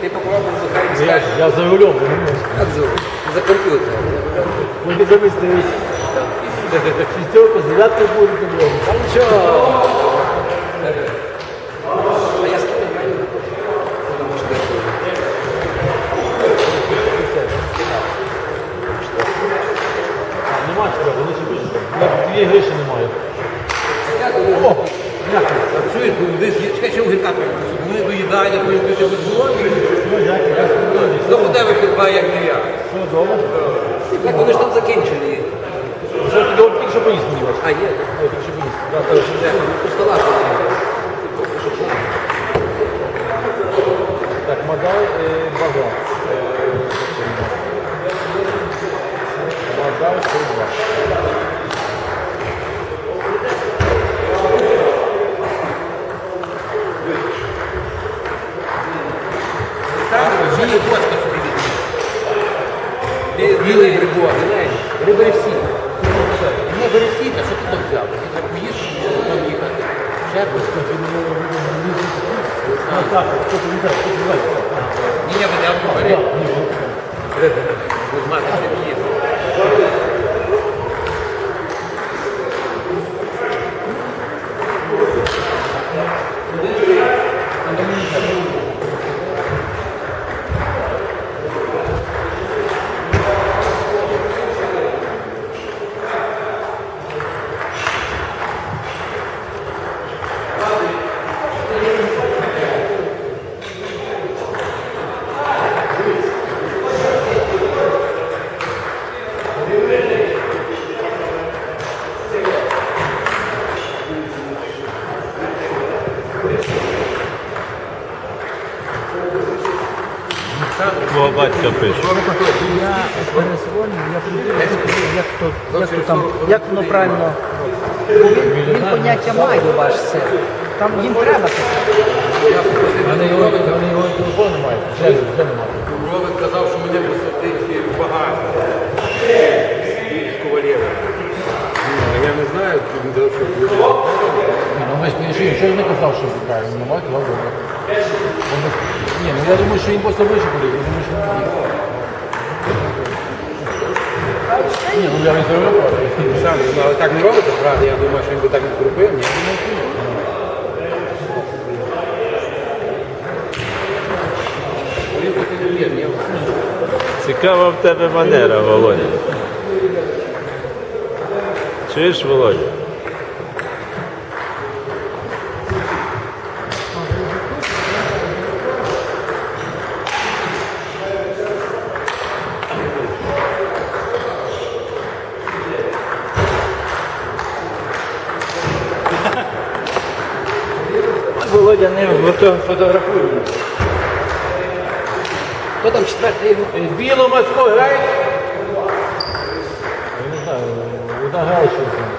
Ти попробуй Я, я за рулем, я не можу. за комп'ютер. Ну, ти дивись, дивись. Шістерка, дев'ятка буде добре. Та нічого. А я скину маю. Тому що я тут. А, нема чого, вони ще пишуть. Дві гриші немає. Дякую. Працюєш, десь є, чекай, що гірка Вони доїдає, потім ти тебе дзвонить. Ну. Ну, куди ви тут як не я? Добре. Так вони ж там закінчили. Що ти от тільки що мені вас? А, є. Тільки що поїсти. Да, то що вже по стола стоїть. Так, Мадай, е, бага. Е, Мадай, 42. Собі візьми. Білий грибок, знаєш. Гриби всі. Не бери всі, а що ти там взяв? Ти так поїш, що там їхати. Ще раз. тобі так? Ні, ні, мене бери. Гриби. Будь мати, що їсти. Твого батька пише. Я перезвоню, я прийду, як то, як то там, як воно правильно. Він, він поняття має ваш син. Там їм треба таке. Вони його, вони його телефон немає. Вже, вже немає. Ровен казав, що мене посадить багато. З я що так, він немає, добре. Ні, ну я думаю, що він просто вище буде, я думаю, що він Ні, ну я не зробив. Сам, ну, але так не робиться, правда? Я думаю, що він би так не зробив. Ні. Не є, ні. Цікава в тебе манера, Володя. Чуєш, Володя? Володя не фотографує. Хто там четвертий? Біло Москва грає? Не знаю, вона грає щось.